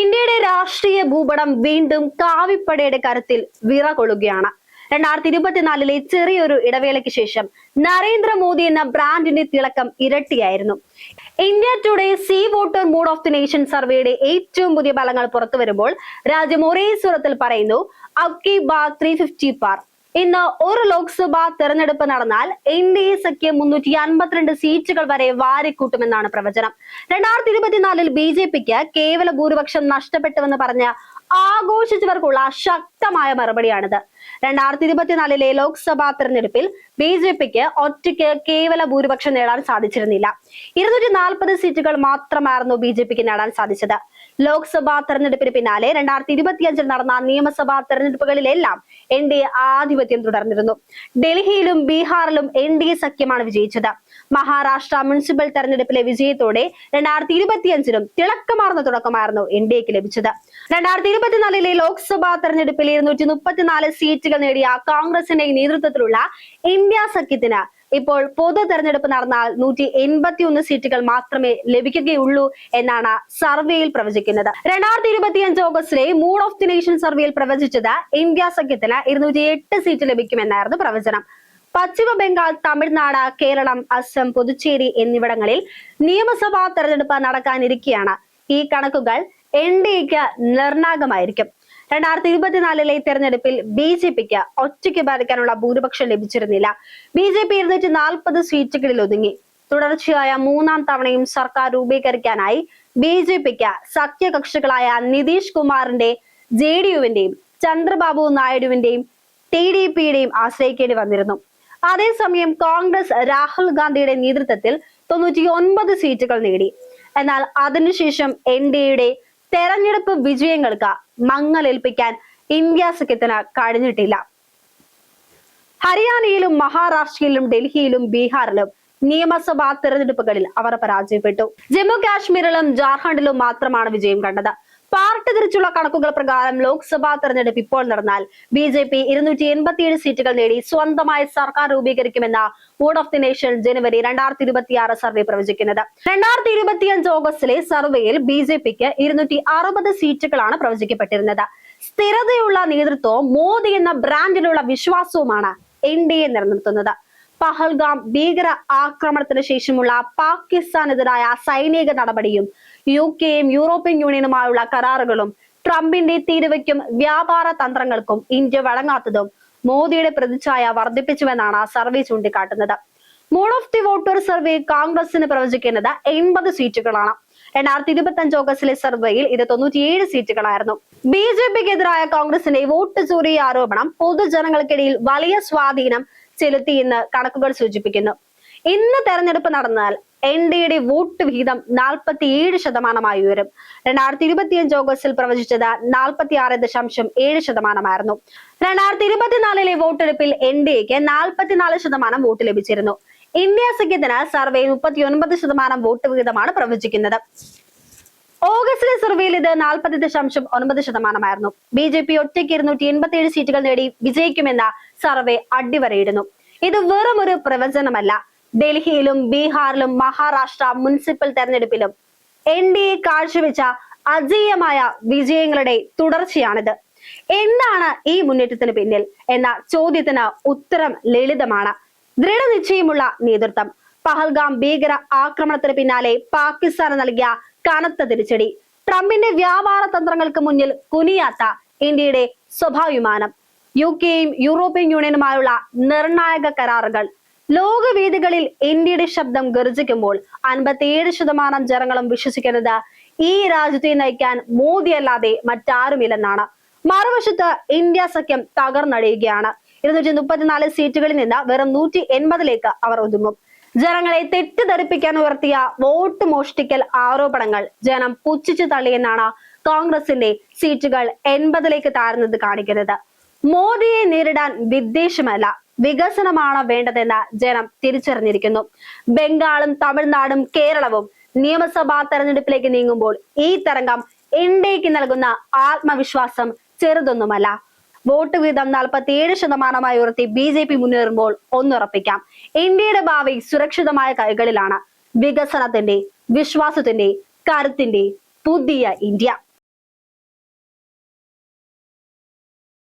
ഇന്ത്യയുടെ രാഷ്ട്രീയ ഭൂപടം വീണ്ടും കാവിപ്പടയുടെ കരത്തിൽ വിറകൊള്ളുകയാണ്. രണ്ടായിരത്തി ഇരുപത്തിനാലിലെ ചെറിയൊരു ഇടവേളയ്ക്ക് ശേഷം നരേന്ദ്രമോദി എന്ന ബ്രാൻഡിന്റെ തിളക്കം ഇരട്ടിയായിരുന്നു. India Today C voter mood of the nation സർവേയുടെ ഏറ്റവും പുതിയ ഫലങ്ങൾ പുറത്തു വരുമ്പോൾ രാജ്യം ഒരേ സ്വരത്തിൽ പറയുന്നു അക്കി ബാ ത്രീ ഫിഫ്റ്റി പാർ ഇന്ന് ഒരു ലോക്സഭാ തെരഞ്ഞെടുപ്പ് നടന്നാൽ എൻ ഡി എ സഖ്യം മുന്നൂറ്റി അൻപത്തിരണ്ട് സീറ്റുകൾ വരെ വാരിക്കൂട്ടുമെന്നാണ് പ്രവചനം. രണ്ടായിരത്തി ഇരുപത്തിനാലിൽ ബി ജെ പിക്ക് കേവല ഭൂരിപക്ഷം നഷ്ടപ്പെട്ടുവെന്ന് പറഞ്ഞ ആഘോഷിച്ചവർക്കുള്ള ശക്തമായ മറുപടിയാണിത്. രണ്ടായിരത്തി ഇരുപത്തിനാലിലെ ലോക്സഭാ തെരഞ്ഞെടുപ്പിൽ ബി ജെ പിക്ക് ഒറ്റയ്ക്ക് കേവല ഭൂരിപക്ഷം നേടാൻ സാധിച്ചിരുന്നില്ല. ഇരുന്നൂറ്റി നാൽപ്പത് സീറ്റുകൾ മാത്രമായിരുന്നു ബി ജെ പിക്ക് നേടാൻ സാധിച്ചത്. ലോക്സഭാ തെരഞ്ഞെടുപ്പിന് പിന്നാലെ രണ്ടായിരത്തി ഇരുപത്തിയഞ്ചിൽ നടന്ന നിയമസഭാ തെരഞ്ഞെടുപ്പുകളിലെല്ലാം എൻ ഡി എ ആധിപത്യം തുടർന്നിരുന്നു. ഡൽഹിയിലും ബീഹാറിലും എൻ ഡി എ സഖ്യമാണ് വിജയിച്ചത്. മഹാരാഷ്ട്ര മുനിസിപ്പൽ തെരഞ്ഞെടുപ്പിലെ വിജയത്തോടെ രണ്ടായിരത്തി ഇരുപത്തിയഞ്ചിലും തിളക്കമാർന്ന തുടക്കമായിരുന്നു എൻ ഡി എക്ക് ലഭിച്ചത്. രണ്ടായിരത്തി ഇരുപത്തിനാലിലെ ലോക്സഭാ തെരഞ്ഞെടുപ്പിൽ ഇരുന്നൂറ്റി മുപ്പത്തിനാല് സീറ്റുകൾ നേടിയ കോൺഗ്രസിന്റെ നേതൃത്വത്തിലുള്ള ഇന്ത്യ സഖ്യത്തിന് ഇപ്പോൾ പൊതു തെരഞ്ഞെടുപ്പ് നടന്നാൽ നൂറ്റി എൺപത്തി ഒന്ന് സീറ്റുകൾ മാത്രമേ ലഭിക്കുകയുള്ളൂ എന്നാണ് സർവേയിൽ പ്രവചിക്കുന്നത്. രണ്ടായിരത്തി ഇരുപത്തിയഞ്ച് ഓഗസ്റ്റിലെ മൂഡ് ഓഫ് ദി നേഷൻ സർവേയിൽ പ്രവചിച്ചത് ഇന്ത്യ സഖ്യത്തിന് ഇരുന്നൂറ്റി എട്ട് സീറ്റ് ലഭിക്കുമെന്നായിരുന്നു പ്രവചനം. പശ്ചിമ ബംഗാൾ തമിഴ്നാട് കേരളം അസം പുതുച്ചേരി എന്നിവിടങ്ങളിൽ നിയമസഭാ തെരഞ്ഞെടുപ്പ് നടക്കാനിരിക്കെയാണ്. ഈ കണക്കുകൾ എൻ ഡി എക്ക് നിർണായകമായിരിക്കും. രണ്ടായിരത്തി ഇരുപത്തിനാലിലെ തെരഞ്ഞെടുപ്പിൽ ബി ജെ പിക്ക് ഒറ്റയ്ക്ക് ഭരിക്കാനുള്ള ഭൂരിപക്ഷം ലഭിച്ചിരുന്നില്ല. ബി ജെ പി ഇരുന്നൂറ്റി നാൽപ്പത് സീറ്റുകളിൽ ഒതുങ്ങി. തുടർച്ചയായ മൂന്നാം തവണയും സർക്കാർ രൂപീകരിക്കാനായി ബി ജെ പിക്ക് സഖ്യകക്ഷികളായ നിതീഷ് കുമാറിന്റെ ജെ ഡി യുവിന്റെയും ചന്ദ്രബാബു നായിഡുവിന്റെയും ടി ഡി പിയുടെയും ആശ്രയിക്കേണ്ടി വന്നിരുന്നു. അതേസമയം കോൺഗ്രസ് രാഹുൽ ഗാന്ധിയുടെ നേതൃത്വത്തിൽ തൊണ്ണൂറ്റി ഒൻപത് സീറ്റുകൾ നേടി. എന്നാൽ അതിനുശേഷം എൻ ഡി എയുടെ തെരഞ്ഞെടുപ്പ് വിജയങ്ങൾക്ക് മങ്ങലേൽപ്പിക്കാൻ ഇന്ത്യ സഖ്യത്തിന് കഴിഞ്ഞിട്ടില്ല. ഹരിയാനയിലും മഹാരാഷ്ട്രയിലും ഡൽഹിയിലും ബീഹാറിലും നിയമസഭാ തെരഞ്ഞെടുപ്പുകളിൽ അവർ പരാജയപ്പെട്ടു. ജമ്മു കാശ്മീരിലും ജാർഖണ്ഡിലും മാത്രമാണ് വിജയം കണ്ടത്. പാർട്ടി തിരിച്ചുള്ള കണക്കുകൾ പ്രകാരം ലോക്സഭാ തെരഞ്ഞെടുപ്പ് ഇപ്പോൾ നടന്നാൽ ബി ജെ പി ഇരുന്നൂറ്റി എൺപത്തിയേഴ് സീറ്റുകൾ നേടി സ്വന്തമായി സർക്കാർ രൂപീകരിക്കുമെന്ന മൂഡ് ഓഫ് ദി നേഷൻ ജനുവരി രണ്ടായിരത്തി ഇരുപത്തിയാറ് സർവേ പ്രവചിക്കുന്നത്. രണ്ടായിരത്തി ഇരുപത്തിയഞ്ച് ഓഗസ്റ്റിലെ സർവേയിൽ ബി ജെ പിക്ക് ഇരുന്നൂറ്റി അറുപത് സീറ്റുകളാണ് പ്രവചിക്കപ്പെട്ടിരുന്നത്. സ്ഥിരതയുള്ള നേതൃത്വവും മോദി എന്ന ബ്രാൻഡിലുള്ള വിശ്വാസവുമാണ് എൻ ഡി എ നിലനിർത്തുന്നത്. പഹൽഗാം ഭീകര ആക്രമണത്തിന് ശേഷമുള്ള പാകിസ്ഥാനെതിരായ സൈനിക നടപടിയും യു കെയും യൂറോപ്യൻ യൂണിയനുമായുള്ള കരാറുകളും ട്രംപിന്റെ തീരുവയ്ക്കും വ്യാപാര തന്ത്രങ്ങൾക്കും ഇന്ത്യ വഴങ്ങാത്തതും മോദിയുടെ പ്രതിച്ഛായ വർദ്ധിപ്പിച്ചുവെന്നാണ് സർവേ ചൂണ്ടിക്കാട്ടുന്നത്. Mood of the voter survey കോൺഗ്രസിന് പ്രവചിക്കുന്നത് എൺപത് സീറ്റുകളാണ്. രണ്ടായിരത്തി ഇരുപത്തി അഞ്ച് ഓഗസ്റ്റിലെ സർവേയിൽ ഇത് തൊണ്ണൂറ്റിയേഴ് സീറ്റുകളായിരുന്നു. ബി ജെ പിക്കെതിരായ കോൺഗ്രസിന്റെ വോട്ട് ചോരി ആരോപണം പൊതുജനങ്ങൾക്കിടയിൽ വലിയ സ്വാധീനം ചെലുത്തിയെന്ന് കണക്കുകൾ സൂചിപ്പിക്കുന്നു. ഇന്ന് തെരഞ്ഞെടുപ്പ് നടന്നാൽ എൻ ഡി എയുടെ വോട്ട് വിഹിതം നാൽപ്പത്തി ഏഴ് ശതമാനമായി ഉയരും. രണ്ടായിരത്തി ഇരുപത്തിയഞ്ച് ഓഗസ്റ്റിൽ പ്രവചിച്ചത് നാൽപ്പത്തി ആറ് ദശാംശം ഏഴ് ശതമാനമായിരുന്നു. രണ്ടായിരത്തി ഇരുപത്തിനാലിലെ വോട്ടെടുപ്പിൽ എൻ ഡി എക്ക് നാൽപ്പത്തിനാല് ശതമാനം വോട്ട് ലഭിച്ചിരുന്നു. ഇന്ത്യ സഖ്യത്തിന് സർവേ മുപ്പത്തി ഒൻപത് ശതമാനം വോട്ട് വിഹിതമാണ് പ്രവചിക്കുന്നത്. ഓഗസ്റ്റിലെ സർവേയിൽ ഇത് നാൽപ്പത്തി ദശാംശം ഒൻപത് ശതമാനമായിരുന്നു. ബി ജെ പി ഒറ്റയ്ക്ക് ഇരുന്നൂറ്റി എൺപത്തി ഏഴ് സീറ്റുകൾ നേടി വിജയിക്കുമെന്ന സർവേ അടിവരയിടുന്നു. ഇത് വെറും ഒരു പ്രവചനമല്ല. ഡൽഹിയിലും ബീഹാറിലും മഹാരാഷ്ട്ര മുനിസിപ്പൽ തെരഞ്ഞെടുപ്പിലും എൻ ഡി എ കാഴ്ചവെച്ച അജീയമായ വിജയങ്ങളുടെ തുടർച്ചയാണിത്. എന്താണ് ഈ മുന്നേറ്റത്തിന് പിന്നിൽ എന്ന ചോദ്യത്തിന് ഉത്തരം ലളിതമാണ്. ദൃഢനിശ്ചയമുള്ള നേതൃത്വം. പഹൽഗാം ഭീകര ആക്രമണത്തിന് പിന്നാലെ പാകിസ്ഥാന് നൽകിയ കനത്ത തിരിച്ചടി. ട്രംപിന്റെ വ്യാപാര തന്ത്രങ്ങൾക്ക് മുന്നിൽ കുനിയാത്ത ഇന്ത്യയുടെ സ്വഭാവിമാനം യു കെയും യൂറോപ്യൻ യൂണിയനുമായുള്ള നിർണായക കരാറുകൾ. ലോകവേദികളിൽ ഇന്ത്യയുടെ ശബ്ദം ഗർജിക്കുമ്പോൾ അൻപത്തിയേഴ് ശതമാനം ജനങ്ങളും വിശ്വസിക്കുന്നത് ഈ രാജ്യത്തെ നയിക്കാൻ മോദിയല്ലാതെ മറ്റാരുമില്ലെന്നാണ്. മറുവശത്ത് ഇന്ത്യ സഖ്യം തകർന്നടിയുകയാണ്. ഇരുന്നൂറ്റി മുപ്പത്തിനാല് സീറ്റുകളിൽ നിന്ന് വെറും നൂറ്റി എൺപതിലേക്ക് അവർ ഒതുങ്ങും. ജനങ്ങളെ തെറ്റിദ്ധരിപ്പിക്കാൻ ഉയർത്തിയ വോട്ട് മോഷ്ടിക്കൽ ആരോപണങ്ങൾ ജനം പുച്ഛിച്ചു തള്ളിയെന്നാണ് കോൺഗ്രസിന്റെ സീറ്റുകൾ എൺപതിലേക്ക് താഴ്ന്നത് കാണിക്കുന്നത്. മോദിയെ നേരിടാൻ വിദ്വേഷമല്ല വികസനമാണ് വേണ്ടതെന്ന് ജനം തിരിച്ചറിഞ്ഞിരിക്കുന്നു. ബംഗാളും തമിഴ്നാടും കേരളവും നിയമസഭാ തെരഞ്ഞെടുപ്പിലേക്ക് നീങ്ങുമ്പോൾ ഈ തരംഗം ഇന്ത്യയ്ക്ക് നൽകുന്ന ആത്മവിശ്വാസം ചെറുതൊന്നുമല്ല. വോട്ട് വീതം നാൽപ്പത്തിയേഴ് ശതമാനമായി ഉയർത്തി ബി ജെ പി മുന്നേറുമ്പോൾ ഒന്നുറപ്പിക്കാം. ഇന്ത്യയുടെ ഭാവി സുരക്ഷിതമായ കൈകളിലാണ് വികസനത്തിന്റെ വിശ്വാസത്തിന്റെ കരുത്തിന്റെ പുതിയ ഇന്ത്യ.